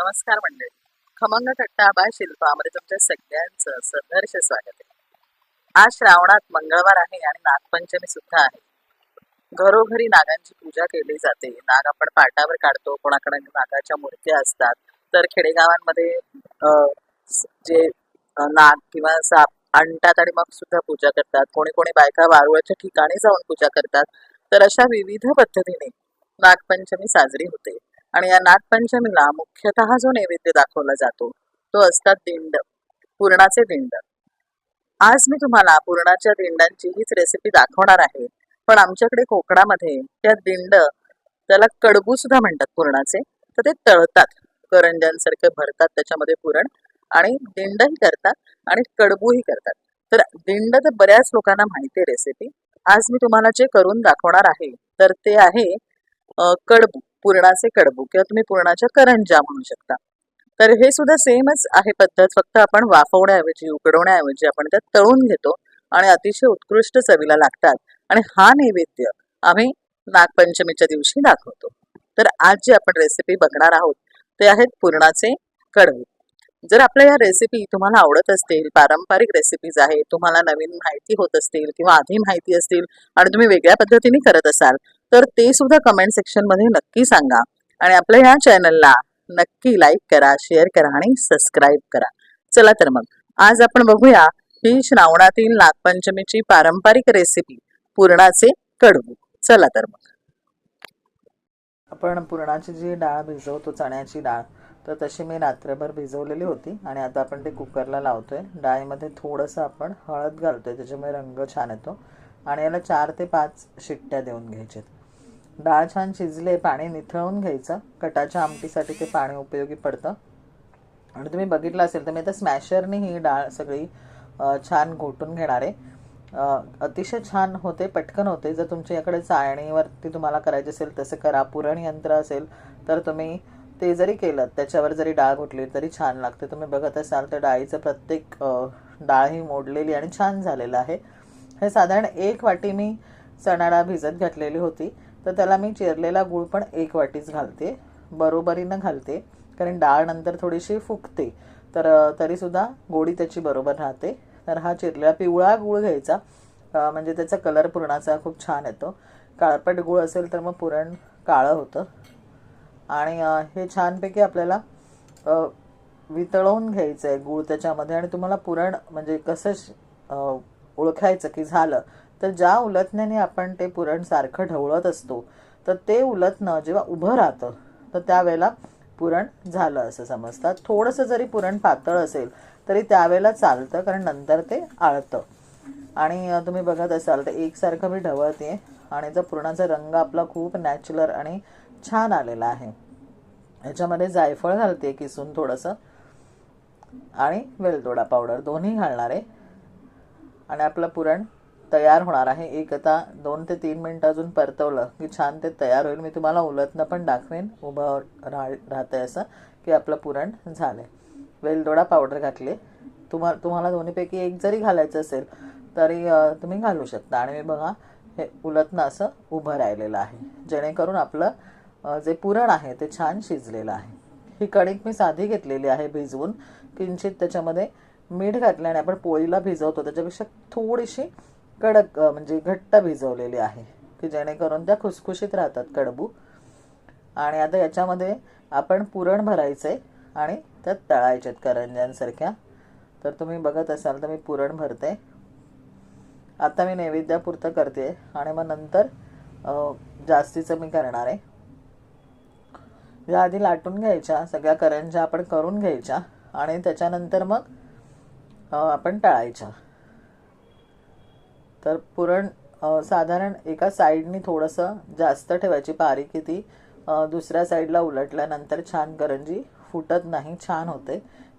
नमस्कार मंडळी. खमंग कट्टा बा शिल्पामध्ये तुमच्या सगळ्यांचं सहर्ष स्वागत आहे. आज श्रावणात मंगळवार आहे आणि नागपंचमी सुद्धा आहे. घरोघरी नागांची पूजा केली जाते. नाग आपण पाटावर काढतो. कोणाकडे नागाच्या मूर्त्या असतात तर खेडेगावांमध्ये अं, जे नाग किंवा साप आणतात आणि मग सुद्धा पूजा करतात. कोणी कोणी बायका वारुळाच्या ठिकाणी जाऊन पूजा करतात. तर अशा विविध पद्धतीने नागपंचमी साजरी होते. आणि या नागपंचमीला मुख्यतः जो नैवेद्य दाखवला जातो तो असतात दिंड पुरणाचे दिंड. आज मी तुम्हाला पुरणाच्या दिंडांची हीच रेसिपी दाखवणार आहे पण आमच्याकडे कोकणामध्ये त्या दिंड त्याला कडबू सुद्धा म्हणतात पुरणाचे तर ते तळतात करंज्यांसारखे भरतात त्याच्यामध्ये पुरण आणि दिंडही करतात आणि कडबूही करतात. तर दिंड तर बऱ्याच लोकांना माहिती आहे रेसिपी आज मी तुम्हाला जे करून दाखवणार आहे तर ते आहे कडबू. पुरणाचे कडबू किंवा तुम्ही पुरणाच्या करंजा म्हणू शकता. तर हे सुद्धा सेमच आहे पद्धत फक्त आपण वाफवण्याऐवजी उकडवण्याऐवजी आपण त्यात तळून घेतो आणि अतिशय उत्कृष्ट चवीला लागतात. आणि हा नैवेद्य आम्ही नागपंचमीच्या दिवशी दाखवतो. तर आज जी आपण रेसिपी बघणार आहोत ते आहेत पुरणाचे कडबू जर आपल्या या रेसिपी तुम्हाला आवडत असतील पारंपरिक रेसिपीज आहेत तुम्हाला नवीन माहिती होत असतील किंवा आधी माहिती असतील आणि तुम्ही वेगळ्या पद्धतीने करत असाल तर ते सुद्धा कमेंट सेक्शनमध्ये नक्की सांगा. आणि आपल्या ह्या चॅनलला नक्की लाईक करा शेअर करा आणि सबस्क्राईब करा. चला तर मग आज आपण बघूया ही श्रावणातील नागपंचमीची पारंपरिक रेसिपी पुरणाचे कडबू चला तर मग. आपण पुरणाची जी डाळ भिजवतो चण्याची डाळ तर तशी मी रात्रभर भिजवलेली होती आणि आता आपण ते कुकरला लावतोय. डाळीमध्ये थोडंसं आपण हळद घालतोय त्याच्यामुळे रंग छान येतो. आणि याला चार ते पाच शिट्ट्या देऊन घ्यायच्यात डाळ छान शिजले पाणी निथळून घ्यायचं. कटाच्या आमटीसाठी ते पाणी उपयोगी पडतं. आणि तुम्ही बघितलं असेल तर मी आता स्मॅशरने ही डाळ सगळी छान घोटून घेणार आहे. अतिशय छान होते पटकन होते. जर तुमच्याकडे चाळणीवरती तुम्हाला करायचे असेल तसं करा. पुरण यंत्र असेल तर तुम्ही ते जरी केलं त्याच्यावर जरी डाळ घोटली तरी छान लागते. तुम्ही बघत असाल तर डाळीचं प्रत्येक डाळ ही मोडलेली आणि छान झालेलं आहे. हे साधारण एक वाटी मी चणाडा भिजत घातलेली होती. तर त्याला मी चिरलेला गूळ पण एक वाटीच घालते. बरोबरीनं घालते. कारण डाळ नंतर थोडीशी फुगते. तर तरीसुद्धा गोडी त्याची बरोबर राहते. तर हा चिरलेला पिवळा गूळ घ्यायचा. म्हणजे त्याचा कलर पुरणाचा खूप छान येतो. काळपट गूळ असेल तर मग पुरण काळं होतं. आणि हे छानपैकी आपल्याला वितळवून घ्यायचं आहे गूळ त्याच्यामध्ये. आणि तुम्हाला पुरण म्हणजे कसं ओळखायचं की झालं तर ज्या उलथण्याने आपण ते पुरण सारखं ढवळत असतो तर ते उलथणं जेव्हा उभं राहतं तर त्यावेळेला पुरण झालं असं समजतात. थोडंसं जरी पुरण पातळ असेल तरी त्यावेळेला चालतं कारण नंतर ते आळतं. आणि तुम्ही बघत असाल तर एकसारखं मी ढवळते आणि जो पुरणाचा रंग आपला खूप नॅचरल आणि छान आलेला आहे. याच्यामध्ये जायफळ घालते किसून थोडंसं आणि वेलदोडा पावडर दोन्ही घालणार. आहे आणि आपलं पुरण तयार होणार आहे. एक आता दोन ते तीन मिनटं अजून परतवलं की छान ते तयार होईल. मी तुम्हाला उलटणं पण दाखवेन. उभं राह राहतंय असं की आपलं पुरण झालंय. वेलदोडा पावडर घातली. तुम्हा तुम्हाला दोन्हीपैकी एक जरी घालायचं असेल तरी तुम्ही घालू शकता. आणि मी बघा हे उलटणं असं उभं राहिलेलं आहे. जेणेकरून आपलं जे पुरण आहे ते छान शिजलेलं आहे. ही कणिक मी साधी घेतलेली आहे भिजवून. किंचित त्याच्यामध्ये मीठ घातल्याने आपण पोळीला भिजवतो. त्याच्यापेक्षा थोडीशी कडक म्हणजे घट्ट भिजवलेली आहे की जेणेकरून त्या खुसखुशीत राहतात कडबू. आणि आता याच्यामध्ये आपण पुरण भरायचं आहे आणि त्यात तळायच्यात करंज्यांसारख्या. तर तुम्ही बघत असाल तर मी पुरण भरते. आता मी नैवेद्यापुरतं करते आणि मग नंतर जास्तीचं मी करणार आहे. या आधी लाटून घ्यायच्या सगळ्या करंज्या आपण करून घ्यायच्या आणि त्याच्यानंतर मग आपण टाळायच्या तर पुरण साधारण एका साईडनी थोडंसं जास्त ठेवायची पारी की ती दुसऱ्या साईडला उलटल्यानंतर छान करंजी फुटत नाही छान होते.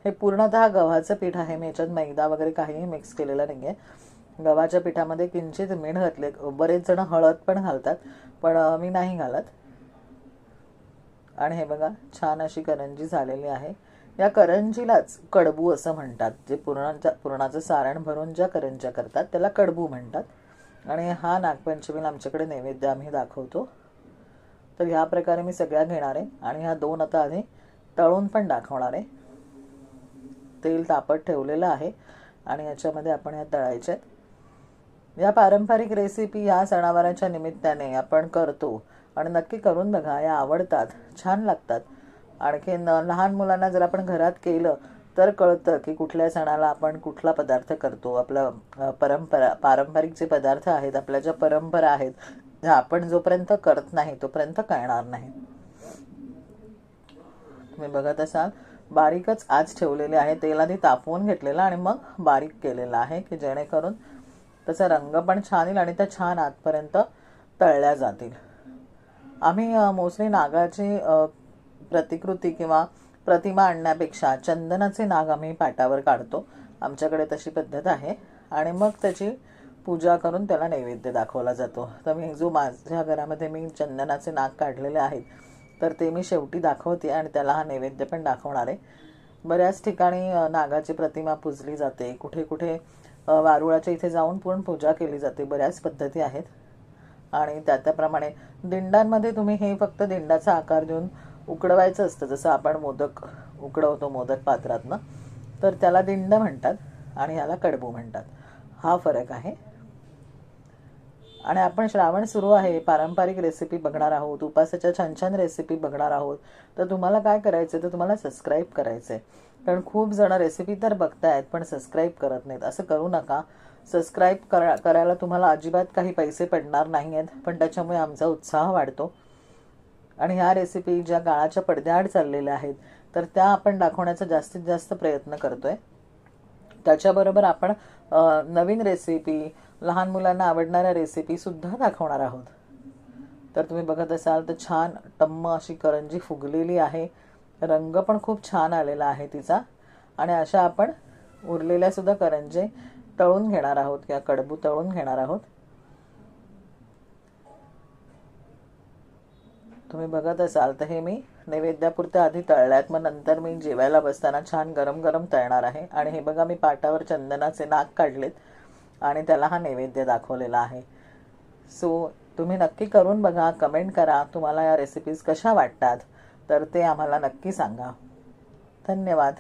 हे पूर्णतः गव्हाचं पीठ आहे मी याच्यात मैदा वगैरे काहीही मिक्स केलेलं नाही आहे गव्हाच्या पिठामध्ये किंचित मीठ घातले बरेच जण हळद पण घालतात पण मी नाही घालत. आणि हे बघा छान अशी करंजी झालेली आहे. या करंजीलाच कडबू असं म्हणतात. जे पुरणाच्या पुरणाचं सारण भरून ज्या करंज्या करतात त्याला कडबू म्हणतात. आणि हा नागपंचमीला आमच्याकडे नैवेद्य आम्ही दाखवतो. तर ह्या प्रकारे मी सगळ्या घेणार आहे. आणि ह्या दोन आता आधी तळून पण दाखवणार आहे. तेल तापत ठेवलेलं आहे. आणि याच्यामध्ये आपण या तळायच्या या पारंपरिक रेसिपी या सणावाराच्या निमित्ताने आपण करतो. आणि नक्की करून बघा या आवडतात छान लागतात. आणखीन लहान मुलांना जर आपण घरात केलं तर कळतं की कुठल्या सणाला आपण कुठला पदार्थ करतो. आपलं परंपरा पारंपरिक जे पदार्थ आहेत आपल्या ज्या परंपरा आहेत त्या आपण जोपर्यंत करत नाही तोपर्यंत कळणार नाही. तुम्ही बघत असाल बारीकच आज ठेवलेले आहे तेल आधी तापवून घेतलेलं आणि मग बारीक केलेलं आहे की जेणेकरून त्याचा रंग पण छान येईल आणि त्या छान आतपर्यंत तळल्या जातील. आम्ही मोस्टली नागाची प्रतिकृती किंवा प्रतिमा आणण्यापेक्षा चंदनाचे नाग आम्ही पाटावर काढतो. आमच्याकडे तशी पद्धत आहे. आणि मग त्याची पूजा करून त्याला नैवेद्य दाखवला जातो. तर मी जो माझ्या घरामध्ये मी चंदनाचे नाग काढलेले आहेत तर ते मी शेवटी दाखवते आणि त्याला हा नैवेद्य पण दाखवणार आहे. बऱ्याच ठिकाणी नागाची प्रतिमा पूजली जाते. कुठे कुठे वारुळाच्या इथे जाऊन पूर्ण पूजा केली जाते. बऱ्याच पद्धती आहेत. आणि त्या त्याप्रमाणे दिंडांमध्ये तुम्ही हे फक्त दिंडाचा आकार देऊन उकडवायचं असतं जसं आपण मोदक उकडवतो मोदक पात्रातनं तर त्याला दिंड म्हणतात आणि ह्याला कडबू म्हणतात. हा फरक आहे. आणि आपण श्रावण सुरू आहे पारंपरिक रेसिपी बघणार आहोत उपासाच्या छान छान रेसिपी बघणार आहोत. तर तुम्हाला काय करायचं तर तुम्हाला सबस्क्राईब करायचं आहे कारण खूप जण रेसिपी तर बघतायत पण सबस्क्राईब करत नाहीत. असं करू नका. सबस्क्राईब करा करायला तुम्हाला अजिबात काही पैसे पडणार नाही आहेत पण त्याच्यामुळे आमचा उत्साह वाढतो. आणि ह्या रेसिपी ज्या काळाच्या पडद्याआड चाललेल्या आहेत तर त्या आपण दाखवण्याचा जास्तीत जास्त प्रयत्न करतोय. त्याच्याबरोबर आपण नवीन रेसिपी लहान मुलांना आवडणाऱ्या रेसिपी सुद्धा दाखवणार आहोत. तर तुम्ही बघत असाल तर छान टम्म अशी करंजी फुगलेली आहे. रंग पण खूप छान आलेला आहे तिचा. आणि अशा आपण उरलेल्या सुद्धा करंजे तळून घेणार आहोत किंवा कडबू तळून घेणार आहोत. तुम्ही बघत असाल तर हे मी नैवेद्यापुरत्या आधी तळल्यात मग नंतर मी जेवायला बसताना छान गरम गरम तळणार आहे. आणि हे बघा मी पाटावर चंदनाचे नाक काढलेत. आणि त्याला हा नैवेद्य दाखवलेला आहे. सो तुम्ही नक्की करून बघा कमेंट करा. तुम्हाला या रेसिपीज कशा वाटतात? तर ते आम्हाला नक्की सांगा. धन्यवाद.